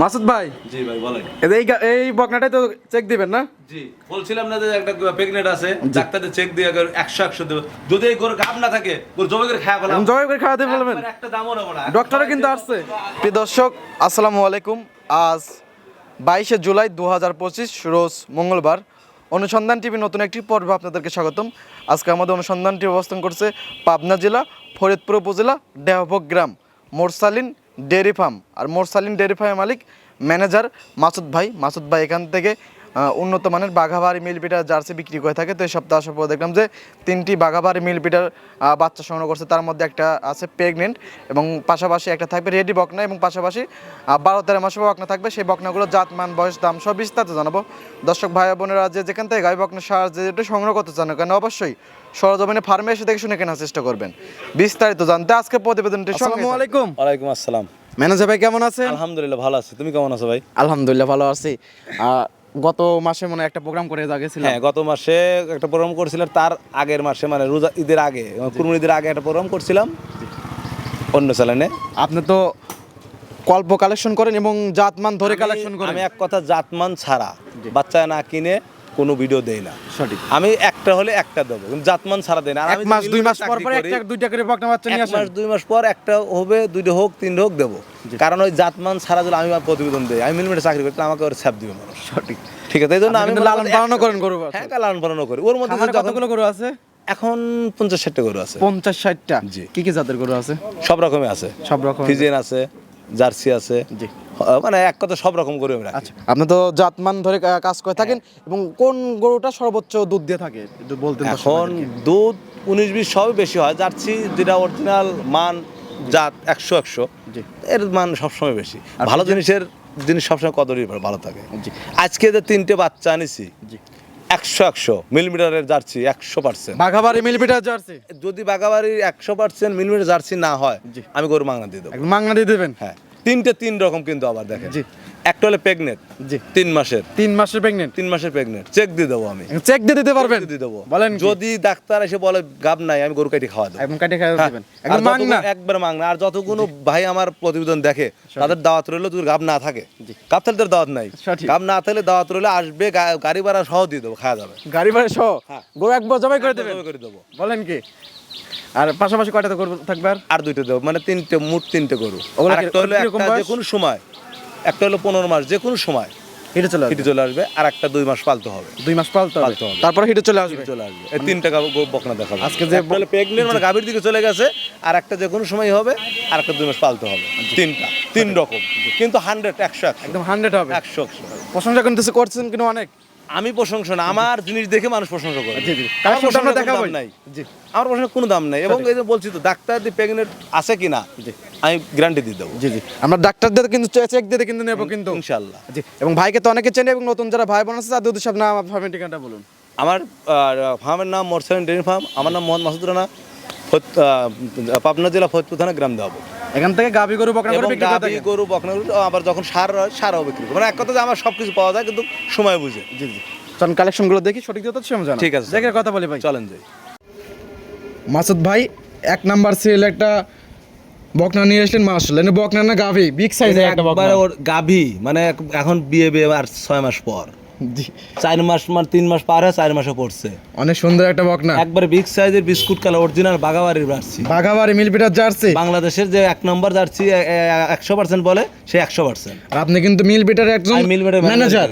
মাসুদ ভাই? জি ভাই বলেন। এই এই বকনাটাই তো চেক দিবেন না? জি বলছিলাম না যে একটা প্রেগনেন্ট আছে ডাক্তারদের চেক দিয়ে একবার একশো একশো দেবে। যদি এই গরু গাব না থাকে গরু জমি করে খাওয়া ফেলাম জবাই করে খাওয়াতে বলবেন একটা দামও নেব না। ডক্টরও কিন্তু আসছে। প্রিয় দর্শক আসসালামু আলাইকুম। আজ বাইশে জুলাই দু হাজার পঁচিশ রোজ মঙ্গলবার। অনুসন্ধান টিভি নতুন একটি পর্বে আপনাদেরকে স্বাগতম। আজকে আমাদের অনুসন্ধানটি অবস্থান করছে পাবনা জেলা ফরিদপুর উপজেলা ডেহভোগ গ্রাম মোরসালিন ডেয়ারি ফার্ম আর মোরসালিন ডেয়ারি ফার্মের মালিক, ম্যানেজার মাসুদ ভাই। মাসুদ ভাই এখান থেকে উন্নত মানের বাঘাবাড়ি মিল পিটার জার্সি বিক্রি করে থাকে। তো এই সপ্তাহ আসার পর দেখলাম যে, তিনটি বাঘাবাড়ি মিল পিটার বাচ্চা সংগ্রহ করছে। তার মধ্যে একটা আছে প্রেগনেন্ট এবং পাশাপাশি একটা থাকবে রেডি বকনা এবং পাশাপাশি বারো তেরো মাসে বকনা থাকবে। সেই বকনাগুলো জাত, মান, বয়স, দাম সব বিস্তারিত জানাব। দর্শক ভাই বোনেরা, যে যেখান থেকে গাই বকনা সার যেটা সংগ্রহ করতে চান কেন, অবশ্যই সরজমিনে ফার্মে এসে দেখে শুনে কেনার চেষ্টা করবেন। বিস্তারিত জানতে আজকে প্রতিবেদনটি আসসালামু আলাইকুম। ওয়ালাইকুম আসসালাম। ম্যানেজার ভাই কেমন আছেন? আলহামদুলিল্লাহ ভালো আছি। তুমি কেমন আছো ভাই? আলহামদুলিল্লাহ ভালো আছি। গত মাসে মনে একটা প্রোগ্রাম করে গেছিলাম। হ্যাঁ গত মাসে একটা প্রোগ্রাম করছিলাম তার আগের মাসে মানে রোজা ঈদের আগে কুরবানি ঈদের আগে একটা প্রোগ্রাম করছিলাম অন্য চ্যানেলে। আপনি তো কল্প কালেকশন করেন এবং জাতমান ধরে কালেকশন করেন। আমি এক কথা জাতমান ছাড়া বাচ্চা না কিনে কোনো ভিডিও দেই না। সঠিক। আমি একটা হলে একটা দেবো কিন্তু জাতমান ছাড়া দেই না। আর এক মাস দুই মাস পর পর একটা দুইটা করে বকনা বাচ্চা নিয়ে আসেন। মাস দুই মাস পর একটা হবে দুইটা হোক তিনটা হোক দেবো। কারণ ওই জাতমান ছাড়া যদি আমি প্রতিবেদন দেই আমি মিলমিটে চাকরি করি আমাকে ওর ছাপ দিবে মানুষ। সঠিক। ঠিক আছে এই জন্য আমি লালন পালনও করেন গরু হ্যাঁ লালন পালন করি। ওর মধ্যে কতগুলো গরু আছে? এখন পঞ্চাশ ষাটটা গরু আছে। পঞ্চাশ ষাটটা? জি। কি কি জাতের গরু আছে? সব রকমের আছে। সব রকম। ফিজিয়ান আছে জার্সি আছে। জি। মানে এক কথা সব রকম গরু আমি রাখি। আচ্ছা আপনি তো জাতমান ধরে কাজ করে থাকেন এবং কোন গরুটা সর্বোচ্চ দুধ দিয়ে থাকে? বলতেন এখন দুধ উনিশ বিশ সবই বেশি হয়। জার্সি যেটা অরিজিনাল মান জাত একশো একশো জি। এর মান সবসময় বেশি। ভালো জিনিসের জিনিস সবসময় কদরই ভালো থাকে। জি। আজকে যে তিনটে বাচ্চা আনিছি জি। একশো একশো মিলিমিটারের জার্সি একশো পার্সেন্ট। বাঘাবাড়ি millimetre jersey? যদি বাগাবাড়ির একশো পার্সেন্ট মিলিমিটার জার্সি না হয় জি। আমি গরু মাংনা দিয়ে দেবো। মাংনা দিয়ে দেবেন? হ্যাঁ। তিনটে তিন রকম কিন্তু আবার দেখেন। জি। একটা হলে প্রেগনেন্ট জি। তিন মাসের। তিন মাসের প্রেগনেন্ট তিন মাসের প্রেগনেন্ট চেক দিয়ে দেবো আমি। চেক দিয়ে দিতে পারবেন। দিয়ে দেবো। বলেন যদি ডাক্তার এসে বলে গাব নাই আমি গরু কাটি খাওয়া দেবো। একদম কাটে খাই হ্যাঁ, দিবেন। একদম মাংনা একবার মাংনা আর যতগুলো ভাই আমার প্রতিবেদন দেখে তাদের দাওয়াত রইল যদি গাব না থাকে। গাব থাকলে তোর দাওয়াত নাই। গাব না থাকলে দাওয়াত রইলে আসবে গাড়ি ভাড়া সহ দিয়ে দেবো খাওয়া যাবে। গাড়ি ভাড়া সহ? হ্যাঁ। গরু একবার জবাই করে জবাই করে দেবো। বলেন কি? আর পাশাপাশি কয়টাতে গরু থাকবে আর? আর দুইটা দেবো মানে তিনটে মোট তিনটে গরু। একটা হলো একটা যে কোনো সময়। একটা হলো পনেরো মাস যে কোনো সময়। হিটে চলে হিটে চলে আসবে আর একটা দুই মাস পালতে হবে। দুই মাস পালতে পালতে হবে। তারপরে হিটে চলে আসবে? চলে আসবে। এই তিনটা বকনা দেখাবো। আজকে যে প্রেগনেন্ট মানে গাভীর দিকে চলে গেছে আর একটা যে কোনো সময় হবে আর একটা দুই মাস পালতে হবে। তিনটা তিন রকম। কিন্তু হান্ড্রেড একশো একদম হান্ড্রেড হবে। একশো একশো। প্রশংসা করতেছে করছেন কিন্তু অনেক। আমি প্রশংসা না আমার জিনিস দেখে মানুষ প্রশংসা করে। আমার আমরা কোনো দাম নাই। আমার প্রশ্নের কোনো দাম নাই। এবং এই যে বলছি তো ডাক্তার দিয়ে প্রেগনেন্ট আছে কি না আমি গ্যারান্টি দিয়ে দেবো। জি জি। আমরা ডাক্তারদের কিন্তু চেক দিতে কিন্তু নেব কিন্তু। ইনশাল্লাহ জি এবং ভাইকে তো অনেকে চেনে এবং নতুন যারা ভাই বোন আছে তাদের আপনার আমার ফার্মের ঠিকানাটা বলুন। আমার ফার্মের নাম মোরসালিন ডেয়ারি ফার্ম। আমার নাম মোহাম্মদ মাসুদ রানা। পাবনা জেলা ফরিদপুর থানা গ্রাম দেওয়া এখান থেকে গাভি গরু বকনা এবং বিক্রি গাভী, গরু বকনা গরু আবার যখন সার হয় সারও বিক্রি করি। মানে এক কথা যে আমার সব কিছু পাওয়া যায় কিন্তু সময় বুঝে। জি জি। চল কালেকশনগুলো দেখি সঠিক যত সময় জানা। ঠিক আছে, দেখে কথা বলি ভাই। চলেন যাই মাসুদ ভাই এক নাম্বার সিরিয়াল একটা বকনা নিয়ে আসলেন মাসুল এনে বকনা না গাভি? বিগ সাইজের একটা বকনা। গাভী মানে এখন বিয়ে বিয়ে আর ছয় মাস পর। চার মাস মানে তিন মাস পার হয় চার মাসে পড়ছে। অনেক সুন্দর একটা বকনা। একবারে বিগ সাইজের বিস্কুট কালার অরিজিনাল বাগাবাড়ির জার্সি। বাঘাবাড়ি মিলপিটার জার্সি? বাংলাদেশের যে এক নম্বর জার্সি একশো পার্সেন্ট বলে সে একশো পার্সেন্ট আপনি কিন্তু মিলপিটার একজন মিলপিটার ম্যানেজার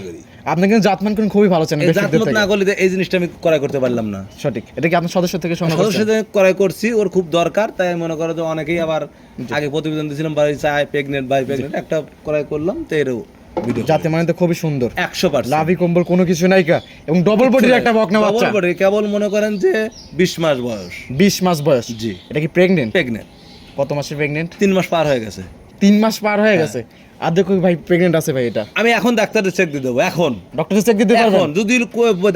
আপনি কিন্তু জাতমান কোন খুবই ভালো চেনেন থেকে। না করলে এই জিনিসটা আমি ক্রয় করতে পারলাম না। সঠিক। এটা কি আপনার সদস্য থেকে সংগ্রহ করছেন? সদস্যদের ক্রয় করছি ওর খুব দরকার তাই আমি মনে করো যে অনেকেই আবার আগে প্রতিবেদন দিয়েছিলাম বাড়ি চাই প্রেগনেন্ট বাই প্রেগনেন্ট একটা ক্রয় করলাম তো এরও ভিডিও জাতে মানে তো খুবই সুন্দর। একশো পার্সেন্ট লাভি কম্বল কোনো কিছু নাই কা। এবং ডবল বডির একটা বকনা বাচ্চা। কেবল মনে করেন যে বিশ মাস বয়স। 20 মাস বয়স। জি। এটা কি প্রেগনেন্ট প্রেগনেন্ট কত মাসের প্রেগনেন্ট তিন মাস পার হয়ে গেছে। তিন মাস পার হয়ে গেছে। আর দেখো ভাই প্রেগনেন্ট আছে ভাই এটা। আমি এখন ডাক্তারের চেক দিয়ে দেবো এখন। চেক দিতে পারবেন? যদি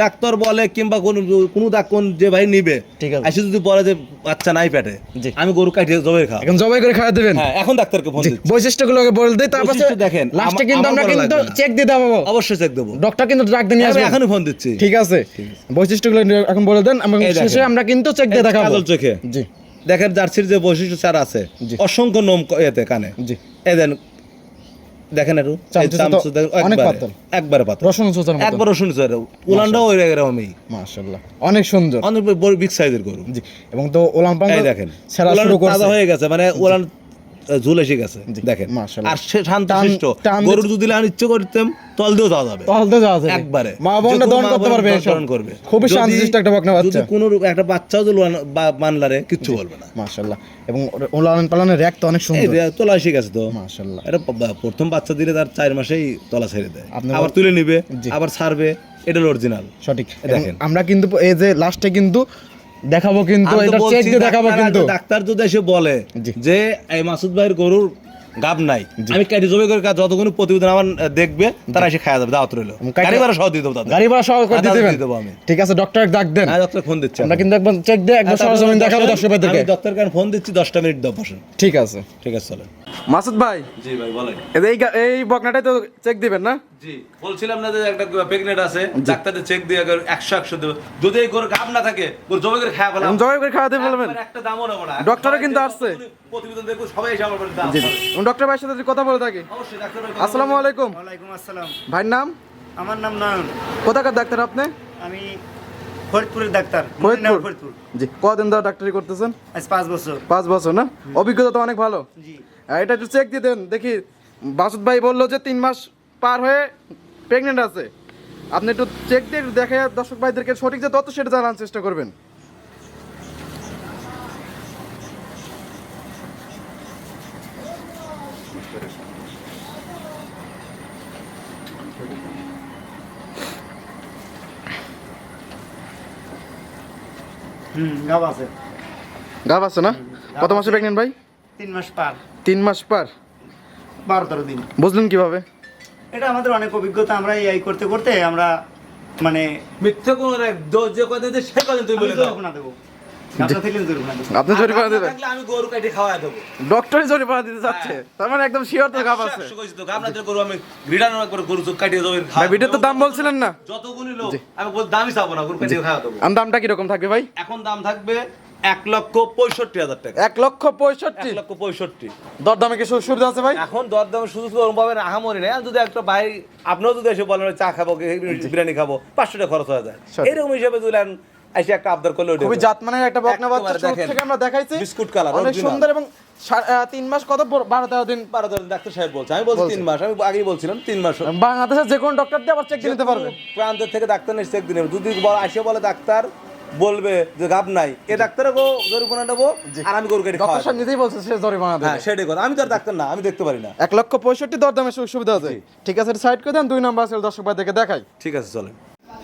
ডাক্তার বলে কিংবা কোন কোনো ডাক্তার যে ভাই নিবে ঠিক আছে। এসে যদি বলে যে বাচ্চা নাই পেটে আমি গরু কাটিয়ে জবে খাও এখন জবাই করে খাওয়া দেবেন? হ্যাঁ এখন ডাক্তারকে ফোন দিচ্ছি। বৈশিষ্ট্যগুলো আগে বলে দেই তারপর দেখেন, লাস্টে কিন্তু আমরা কিন্তু চেক দিতে পাবো অবশ্যই চেক দেবো। ডক্টর কিন্তু ডাক দিয়ে আসবেন এখনই ফোন দিচ্ছি। ঠিক আছে। বৈশিষ্ট্যগুলো এখন বলে দেন দেখেন। শেষে আমরা কিন্তু চেক দিয়ে দেখাবো। কাজল চোখে জি। দেখেন জার্সির যে বৈশিষ্ট্য চার আছে অসংখ্য নোম এতে কানে। দেন দেখেন একটু একবারে, পাতল। রসুন একবার রসুন স্যার উলানটাও ওই এরকমই মাশাআল্লাহ অনেক সুন্দর। অনেক বড় বিগ সাইজের গরু। জি এবং তো ওলান পাঙ্গা দেখেন শুরু করছে। হয়ে গেছে মানে আহ, ঝুল এসে গেছে দেখেন। আর সে শান্ত শিষ্ট গরুর যদি ইচ্ছে করতাম তল দিয়েও যাওয়া যাবে। তাহলে যাওয়া যাবে। একবারে। মা দহন করতে পারবে দহন করবে। খুবই একটা বকনা বাচ্চা। যদি কোনো একটা বাচ্চাও যদি মানলারে কিচ্ছু বলবে না। মাশাআল্লাহ। এবং ওলান পালানের র্যাক তো অনেক সুন্দর। তোলা এসে গেছে তো। মাশাআল্লাহ। এটা প্রথম বাচ্চা দিলে তার চার মাসেই তলা ছেড়ে দেয়। আবার তুলে নিবে। আবার ছাড়বে এটা অরিজিনাল সঠিক। দেখেন। আমরা কিন্তু এই যে লাস্টে কিন্তু দেখাবো কিন্তু এটা চেক দিয়ে দেখাবো ডাক্তার কিন্তু। ডাক্তার যদি এসে বলে যে এই মাসুদ ভাইয়ের গরুর গাব নাই আমি কাটি জমি করে যতক্ষণ প্রতিবেদন আমার দেখবে তারা এসে খাওয়া যাবে দাওয়াত রইল। গাড়ি ভাড়া সহ দিয়ে দেবো গাড়ি ভাড়া সহ করে হ্যাঁ, দিয়ে দেবো আমি। ঠিক আছে ডক্টর ডাক দেন। হ্যাঁ ডক্টর ফোন দিচ্ছি আমরা কিন্তু একবার চেক দিয়ে একবার সরাসরি সরজমিন দেখাবো দর্শকদের আমি ডক্টর ফোন দিচ্ছি দশটা মিনিট দাও বসেন। ঠিক আছে। ঠিক আছে চলেন। মাসুদ ভাই জি ভাই বলেন। এই এই বকনাটাই তো চেক দিবেন না? জি বলছিলাম না যে একটা প্রেগনেন্ট আছে ডাক্তারের চেক দিয়ে একশো একশো দেবে। যদি এই গরু গাব না থাকে গরু জমি করে খাওয়া ফেলাম জবাই করে খাওয়াতে বলবেন? একটা দামও নেব না। ডক্টরও কিন্তু আসছে। প্রতিবেদন দেখব সবাই এসে আমার বাড়িতে দাম জি। ডক্টর ভাইয়ের সাথে কথা বলে থাকি। অবশ্যই ডাক্তার ভাই আসসালামু আলাইকুম। ওয়ালাইকুম আসসালাম। ভাইয়ের নাম? আমার নাম নয়ন। কোথাকার ডাক্তার আপনি? আমি ফরিদপুরের ডাক্তার ফরিদপুর? জি কদিন ধরে ডাক্তারি করতেছেন? আজ পাঁচ বছর। পাঁচ বছর না? অভিজ্ঞতা তো অনেক ভালো। জি। এটা একটু চেক দিয়ে দেন। দেখি বাসুদ ভাই বলল যে তিন মাস পার হয়ে প্রেগনেন্ট আছে। আপনি একটু চেক দিয়ে একটু দেখে দর্শক ভাইদেরকে সঠিক যে তথ্য সেটা জানার চেষ্টা করবেন। হুম গাব আছে। গাভ আছে না? কত মাসে প্রেগনেন্ট ভাই? তিন মাস পার। তিন মাস পার? বারো তেরো দিন। বুঝলেন কীভাবে? এটা আমাদের অনেক অভিজ্ঞতা আমরা এই করতে করতে আমরা মানে মিথ্যে কোন যে কদিন যে সে কদিন তুমি বলে দাও। জরিমানা দেবো। গাবটা থেকে জরিমানা দেবো। আপনি জরিমানা দেবেন আমি গরু কাটি খাওয়া দেবো। ডক্টরই জরিমানা দিতে চাচ্ছে। তার মানে একদম শিওর তো আছে। না গরু আমি করে গরু চোখ কাটিয়ে দেবো ভাই ভিডিও তো দাম বলছিলেন না। যতগুলি লোক আমি বল দামই চাবো না গরু কাটিয়ে খাওয়া দেবো দামটা কীরকম থাকবে ভাই? এখন দাম থাকবে এক লক্ষ পঁয়ষট্টি হাজার টাকা। এক লক্ষ পঁয়ষট্টি? লক্ষ পঁয়ষট্টি। দরদামে কি সুবিধা আছে ভাই? এখন দরদামের সুযোগ ওরকম পাবেন আহামরি নেই। আর যদি একটা ভাই আপনিও যদি এসে বলেন চা খাব বিরিয়ানি খাব পাঁচশো টাকা খরচ হয়ে যায়। এরকম হিসেবে এসে একটা আবদার করলে খুবই। জাতমানের একটা বকনা বাচ্চা। থেকে আমরা দেখাইছি। বিস্কুট কালার, অনেক সুন্দর এবং তিন মাস কত? বারো তেরো দিন? বারো ধরেন ডাক্তার সাহেব বলছে। আমি বলছি তিন মাস আমি আগেই বলছিলাম তিন মাস। বাংলাদেশের যে কোনো ডক্টর দিয়ে আবার চেক দিয়ে নিতে পারবে। প্রান্তের থেকে ডাক্তার নিয়ে চেক দিনে যদি আসে বলে ডাক্তার বলবে যে গাব নাই। এ ডাক্তারে গো? জরিমানা দেবো আর আমি গরু কেটে ডক্টর সাহেব নিজেই বলছে সে জরিমানা দেবে। হ্যাঁ সেটাই কথা। আমি তো আর ডাক্তার না আমি দেখতে পারি না। এক লক্ষ পঁয়ষট্টি দরদামের সুযোগ সুবিধা আছে ঠিক আছে সাইড করে দেন দুই নাম্বার আছে দর্শক ভাই দেখে দেখাই। ঠিক আছে চলেন।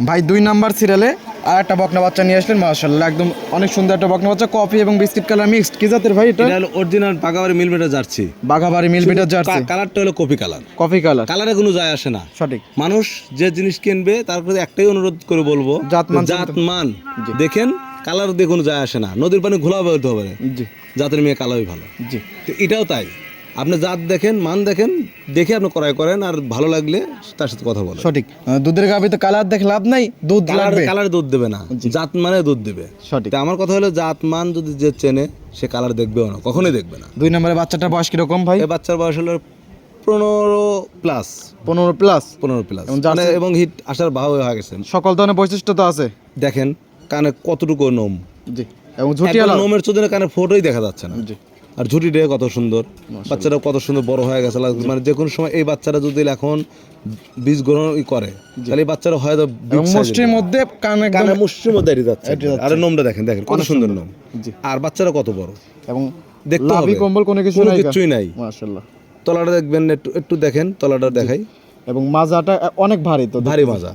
ভাই দুই নাম্বার সিরিয়ালে আর একটা বকনা বাচ্চা নিয়ে আসলেন মাশাআল্লাহ একদম অনেক সুন্দর একটা বকনা বাচ্চা কফি এবং বিস্কিট কালার মিক্সড কি জাতের ভাই এটা? হলো অরিজিনাল পাকাবাড়ি মিলমেটা জার্সি। বাঘাবাড়ি মিল জার্সি। কালারটা হলো কফি কালার। Coffee colour. কালারে কোনো যায় আসে না। সঠিক। মানুষ যে জিনিস কিনবে তার প্রতি একটাই অনুরোধ করে বলব জাতমান জাত মান দেখেন কালার দিয়ে কোনো যায় আসে না। নদীর পানি ঘোলা হতে হবে জি। জাতের মেয়ে কালারই ভালো। জি। তো এটাও তাই। আপনি জাত দেখেন মান দেখেন দেখে আপনি ক্রয় করেন আর ভালো লাগলে তার সাথে কথা বলেন। সঠিক। দুধের গাভিতে কালার দেখে লাভ নাই দুধ লাগবে। কালারে দুধ দেবে না জাত মানে দুধ দেবে। সঠিক। তা আমার কথা হলো জাত মান যদি যে চেনে সে কালার দেখবেও না কখনোই দেখবে না। দুই নম্বরের বাচ্চাটার বয়স কীরকম ভাই? এই বাচ্চার বয়স হলো পনেরো প্লাস। পনেরো প্লাস? পনেরো প্লাস। এবং এবং হিট আসার ভাব হয়ে গেছে। সকল ধরনের বৈশিষ্ট্য তো আছে। দেখেন কানে কতটুকু নোম। জি এবং ঝুটি নোমের চোদনে কানে ফোটোই দেখা যাচ্ছে না। জি। আর ঝুটিটা কত সুন্দর। বাচ্চাটা কত সুন্দর বড় হয়ে গেছে। মানে যে কোনো সময় এই বাচ্চারা যদি এখন বীজ গ্রহণ করে তাহলে বাচ্চারা হয়তো মুষ্টির মধ্যে কান একদম কানে মুষ্টির মধ্যে এড়িয়ে যাচ্ছে। আর নোমটা দেখেন দেখেন কত সুন্দর নোম। আর বাচ্চারা কত বড়? এবং দেখতে হবে। কম্বল কোনো কিছু নাই কিছুই নাই। মাশাআল্লাহ। তলাটা দেখবেন একটু একটু দেখেন তলাটা দেখাই। এবং মাজাটা অনেক ভারী তো ভারী মাজা।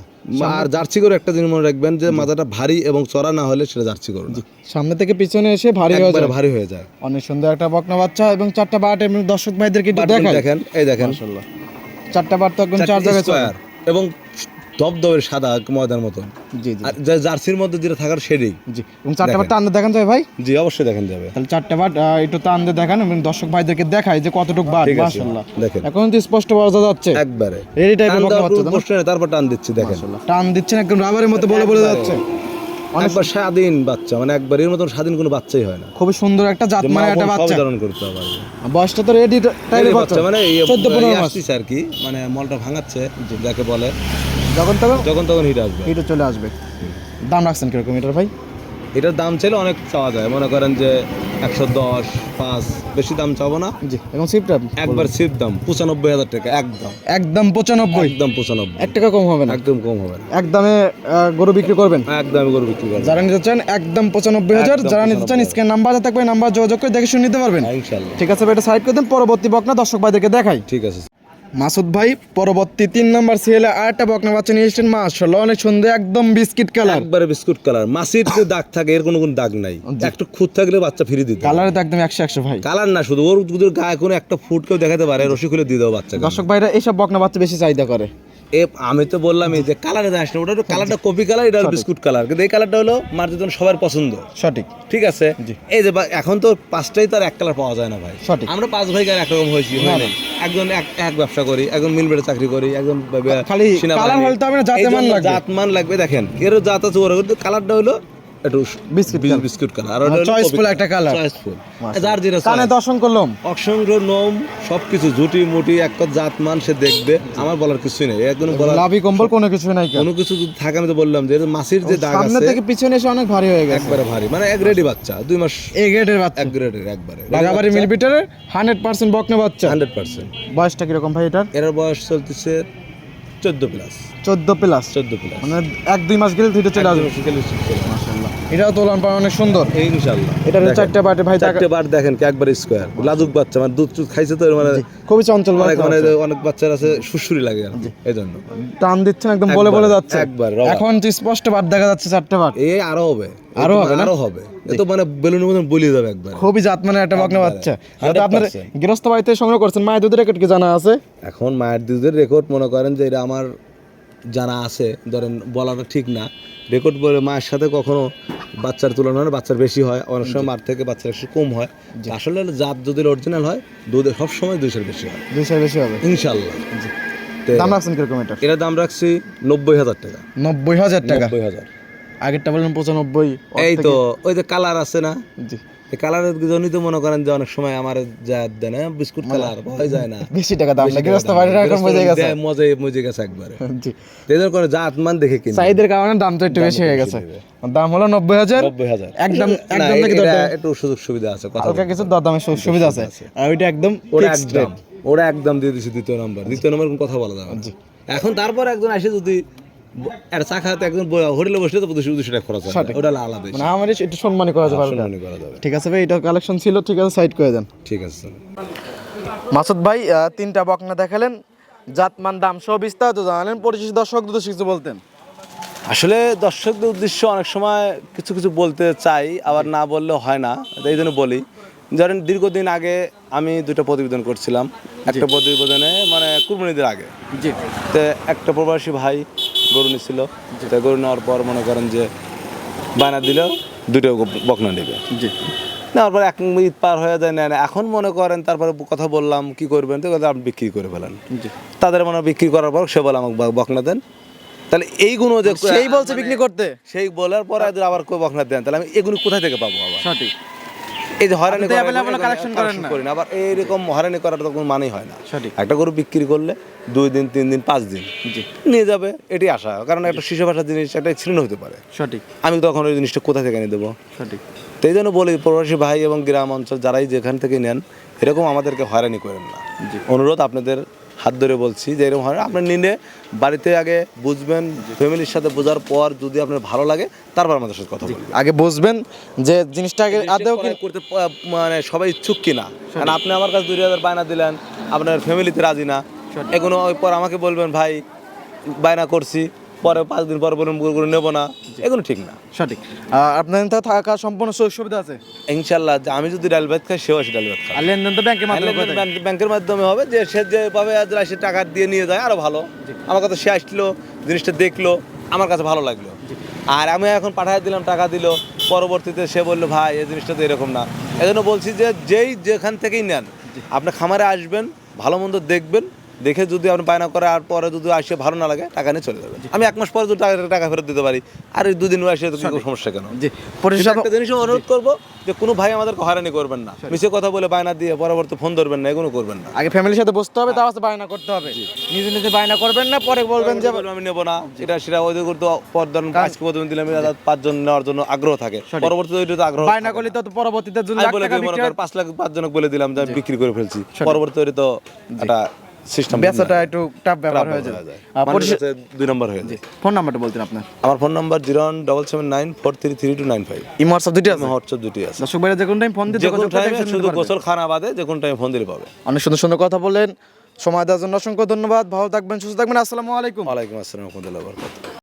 আর জার্সি গরু একটা জিনিস মনে রাখবেন যে মাথাটা ভারী এবং চড়া না হলে সেটা জার্সি গরু সামনে থেকে পিছনে এসে ভারী হয়ে যায়। ভারী হয়ে যায়। অনেক সুন্দর একটা বকনা বাচ্চা এবং চারটা বাট এবং দর্শক ভাইদেরকে দেখেন এই দেখেন। মাশাআল্লাহ। চারটা বাট তো একদম চার জায়গায়। এবং দবদবের সাদা ময়দার মতন। জি জি। আর জার্সির মধ্যে যেটা থাকার সেটাই। জি এবং চারটা বাট টান দেখান যায় ভাই? জি অবশ্যই দেখেন যাবে। তাহলে চারটা আহ, একটু টান দিয়ে দেখান এবং দর্শক ভাইদেরকে দেখাই যে কতটুকু মাশাআল্লাহ। দেখেন। এখন তো স্পষ্ট বোঝা যাচ্ছে। একবারে। রেডি টাইপের তারপর টান দিচ্ছি দেখেন। টান দিচ্ছেন একদম রাবারের মতো বলে বলে যাচ্ছে। একবার স্বাধীন বাচ্চা মানে একবার এর মতন স্বাধীন কোনো বাচ্চাই হয় না। খুবই সুন্দর একটা জাত মানে একটা বাচ্চা। ধারণ করতে পারবে বয়সটা তো রেডি টাইপের বাচ্চা। মানে চোদ্দ পনেরো মাস। আর কি মানে মলটা ভাঙাচ্ছে যাকে বলে। যখন তখন? যখন তখন হিট আসবে। এটা চলে আসবে। দাম রাখছেন কীরকম এটার ভাই? এটার দাম চাইলে অনেক চাওয়া যায়। মনে করেন যে একশো দশ পাঁচ বেশি দাম চাবো না। জি এখন সিপটা একবার সিপ দাম পঁচানব্বই হাজার টাকা একদম। একদম পঁচানব্বই? একদম পঁচানব্বই। এক টাকা কম হবে না? একদম কম হবে না। একদমে গরু বিক্রি করবেন? একদম গরু বিক্রি করব। যারা নিতে চান একদম পঁচানব্বই হাজার। যারা নিতে চান 95,000 স্ক্যান নাম্বার থাকবে নাম্বার যোগাযোগ করে দেখে শুনে নিতে পারবেন। ঠিক আছে এটা সাইড করে দেন পরবর্তী বকনা দর্শক ভাইদেরকে দেখাই। ঠিক আছে। মাসুদ ভাই পরবর্তী তিন নম্বর ছেলে আর একটা বকনা বাচ্চা নিয়ে এসেছেন মাশাআল্লাহ অনেক সুন্দর একদম বিস্কিট কালার। একবারে বিস্কুট কালার। মাসির যে দাগ থাকে এর কোনো কোনো দাগ নাই। একটা খুঁত থাকলে বাচ্চা ফিরে দিতে কালার দাগ একদম একশো একশো ভাই। কালার না শুধু ওর গায়ে কোনো একটা ফুট কেউ দেখাতে পারে রসি খুলে দিয়ে দেবো বাচ্চা দর্শক ভাইরা এইসব বকনা বাচ্চা বেশি চাহিদা করে। এ আমি তো বললাম এই যে কালারে আসে ওটা তো কালারটা কপি কালার এটা বিস্কুট কালার কিন্তু এই কালারটা হলো মার্জিতন সবার পছন্দ। সঠিক। ঠিক আছে? এই যে এখন তো পাঁচটাই তো আর এক কালার পাওয়া যায় না ভাই। সঠিক। আমরা পাঁচ ভাই গায়ে একরকম হয়েছি একজন এক এক ব্যবসা করি একজন মিল বেড়ে চাকরি করি একজন খালি সিনেমা colour হলে তো হবে না, জাতে এই জন্য মান লাগবে। জাতমান লাগবে দেখেন। এর জাত আছে ওর কিন্তু কালারটা হলো একটু বিস্কিট। Biscuit colour. আর choiceful কপি একটা colour। choiceful। যার যেটা কানে। দর্শন করলাম। নোম সবকিছু ঝুটি মুটি এক কথা জাত মান সে দেখবে। আমার বলার কিছুই নেই। একদম বলার লাভি কম্বল কোনো কিছু নাই কোনো? কিছু যদি থাকে আমি তো বললাম যে যে দাগ সামনে থেকে পিছনে এসে অনেক ভারী হয়ে গেছে। একবারে ভারী। মানে এক রেডি বাচ্চা দুই মাস এ গ্রেডের বাচ্চা। এক গ্রেডের একবারে। বাগাবাড়ি মিলিমিটারের হান্ড্রেড পার্সেন্ট বকনা বাচ্চা। Hundred percent. বয়সটা কীরকম ভাই এটার? এর বয়স চলতেছে চোদ্দ প্লাস। চোদ্দ প্লাস। চোদ্দ প্লাস। মানে এক দুই মাস গেলে দুইটা চলে আসবে। এটাও তোলান অনেক সুন্দর। এটার দেখেন। চারটে বাটে ভাই চারটে বার দেখেন কি একবার স্কোয়ার লাজুক বাচ্চা মানে দুধ টুধ খাইছে তো মানে খুবই চঞ্চল অনেক মানে অনেক বাচ্চার আছে সুসুরি লাগে আর এই জন্য টান দিচ্ছেন একদম বলে বলে যাচ্ছে। একবার, এখন যে স্পষ্ট বাট দেখা যাচ্ছে চারটে বাট। এই আরও হবে। আরও হবে আরও হবে। এ তো মানে বেলুনের মতন বলিয়ে যাবে একবার। খুবই জাত মানে একটা বকনা বাচ্চা। যেটা আপনার গৃহস্থ বাড়িতে সংগ্রহ করছেন মায়ের দুধের রেকর্ড কি জানা আছে? এখন মায়ের দুধের রেকর্ড মনে করেন যে এটা আমার জানা আছে। ধরেন বলাটা ঠিক না। রেকর্ড বলে মায়ের সাথে কখনো বাচ্চার তুলনায় বাচ্চার বেশি হয়। অনেক সময় মার থেকে বাচ্চার একটু কম হয়। আসলে জাত যদি অরিজিনাল হয় দুধে সবসময় দুইশোর বেশি হয়। দুইশোর বেশি হবে। ইনশাল্লাহ দাম রাখছেন কীরকম এটা দাম রাখছি নব্বই হাজার টাকা। নব্বই হাজার টাকা? নব্বই হাজার। আগেরটা বললেন পঁচানব্বই এই তো ওই যে কালার আছে না? জি। কালারের জন্যই তো মনে করেন যে অনেক সময় আমার যা দেয় না বিস্কুট কালার হয়ে যায় না। বেশি টাকা দাম দাম। এখন বুঝে গেছে। মজে গেছে একবারে। জি। করে জাত মান দেখে কিনে। চাহিদার কারণে দামটা একটু বেশি হয়ে গেছে। দাম হলো নব্বই হাজার। নব্বই হাজার। একদম না, একদম নাকি একটু সুযোগ সুবিধা আছে কথা হালকা কিছু দরদামের সু- সুবিধা আছে। আর ওইটা একদম ওরা একদম ওরা একদম দিয়ে দিচ্ছে দ্বিতীয় নম্বর। দ্বিতীয় নম্বর কোনো কথা বলা যাবে। এখন তারপর একজন আসে যদি চা খাওয়াতে ব- হোটেলে বসলে তো দুশো দুশো টাকা খরচ হয় ওটা আলাদা মানে আমার একটু সম্মানই করা যাবে হালকা। সম্মানী করা যাবে। ঠিক আছে ভাই এটা কালেকশন ছিল ঠিক আছে সাইড করে দেন। ঠিক আছে মাসুদ ভাই আহ, তিনটা বকনা দেখালেন। জাতমান দাম সহ বিস্তারিত জানালেন। পরিচিত দর্শক কিছু বলতেন। আসলে দর্শকদের উদ্দেশ্য অনেক সময় কিছু কিছু বলতে চাই আবার না বললেও হয় না। এই জন্য বলি ধরেন দীর্ঘদিন আগে আমি দুটো প্রতিবেদন করছিলাম। একটা প্রতিবেদনে মানে কুরবানিদের আগে। জি। তো একটা প্রবাসী ভাই গরু নিছিল। তো গরু নেওয়ার পর মনে করেন যে বায়না দিল দুটো বকনা নেবে। জি। নেওয়ার পর এক ঈদ পার হয়ে যায় না। এখন মনে করেন তারপরে কথা বললাম কি করবেন? তো আপনি বিক্রি করে ফেলেন। তাদের মনে হয় বিক্রি করার পর সে বলে আমাকে বকনা দেন। তাহলে এইগুলো যে সেই বলছে বিক্রি করতে? সেই বলার পরে আবার কেউ বকনা দেন। তাহলে আমি এগুলো কোথায় থেকে পাবো আবার? সঠিক। এই যে হয়রানি collection করেন না। আবার এইরকম হয়রানি করার তো কোনো মানেই হয় না। একটা গরু বিক্রি করলে দুই দিন তিন দিন পাঁচ দিন জি। নিয়ে যাবে এটি আশা। কারণ একটা শিশু ভাষার জিনিস একটা ছিন্ন হতে পারে। সঠিক। আমি তখন ওই জিনিসটা কোথা থেকে এনে দেবো? সঠিক। তো এই জন্য বলি প্রবাসী ভাই এবং গ্রাম অঞ্চল যারাই যেখান থেকে নেন এরকম আমাদেরকে হয়রানি করেন না। অনুরোধ আপনাদের হাত ধরে বলছি যে এরকম হয়। আপনি নিলে বাড়িতে আগে বুঝবেন ফ্যামিলির সাথে বোঝার পর যদি আপনার ভালো লাগে তারপর আমাদের সাথে কথা বলবেন। আগে বুঝবেন যে জিনিসটা আগে আদেও করতে মানে সবাই ইচ্ছুক কিনা। কারণ আপনি আমার কাছে দুই হাজার বায়না দিলেন আপনার ফ্যামিলিতে রাজি না। এগুলো ওই পর আমাকে বলবেন ভাই বায়না করছি। পরে পাঁচ দিন পর বলুন করে নেব না। এগুলো ঠিক না। সঠিক। আর আপনাদের তো থাকা সম্পূর্ণ সুযোগ সুবিধা আছে? ইনশাল্লাহ যে আমি যদি ডাল ভাত খাই সেও আসে ডাল ভাত আর লেনদেন তো ব্যাংকের মাধ্যমে ব্যাংকের মাধ্যমে হবে যে সে যেভাবে সে টাকা দিয়ে নিয়ে যায় আরও ভালো। আমার কাছে সে আসলো জিনিসটা দেখল আমার কাছে ভালো লাগল। আর আমি এখন পাঠিয়ে দিলাম টাকা দিল পরবর্তীতে সে বলল ভাই এই জিনিসটা তো এরকম না। এই জন্য বলছি যে যেই যেখান থেকেই নেন আপনি খামারে আসবেন ভালো মন্দ দেখবেন দেখে যদি আপনি বায়না করে আর পরে যদি আসে ভালো না লাগে টাকা নিয়ে চলে যাবেন আমি এক মাস পরে যদি টাকা- ফেরত দিতে পারি আর এই দুদিন আসে তো কোনো সমস্যা কেন? একটা জিনিস অনুরোধ করব যে কোনো ভাই আমাদেরকে হয়রানি করবেন না। মিশে কথা বলে বায়না দিয়ে পরবর্তী ফোন ধরবেন না এগুলো করবেন না। আগে ফ্যামিলির সাথে বসতে হবে তার সাথে বায়না করতে হবে। নিজে নিজে বায়না করবেন না পরে বলবেন যে আমি নেব না। এটা সেটা ওই করতে পর ধরুন আজকে প্রথমে দিলাম পাঁচজন নেওয়ার জন্য আগ্রহ থাকে। পরবর্তীতে ওইটা আগ্রহ বায়না করলে তো পরবর্তীতে হয়, পাঁচ লাখ পাঁচজনক বলে দিলাম যে আমি বিক্রি করে ফেলছি। পরবর্তীতে তো একটা সিস্টেম বেচাটা একটু টাফ ব্যাপার হয়ে যায়। আর দুই নম্বর হয়ে যায়। ফোন নাম্বারটা বলতেন আপনার। আমার phone number zero one double seven nine four three three two nine five. Imo WhatsApp দুটি আছে? হোয়াটসঅ্যাপ দুটি আছে। দর্শক ভাইরা যে কোনো টাইম ফোন দিয়ে যে কোনো টাইমে শুধু। গোসল খানা বাদে যে কোনো টাইমে ফোন দিলে পাবে। অনেক সুন্দর সুন্দর কথা বলেন সময় দেওয়ার জন্য অসংখ্য ধন্যবাদ। ভালো থাকবেন সুস্থ থাকবেন। আসসালামু আলাইকুম। ওয়ালাইকুম আসসালাম রহমতুল্লাহ বরকাত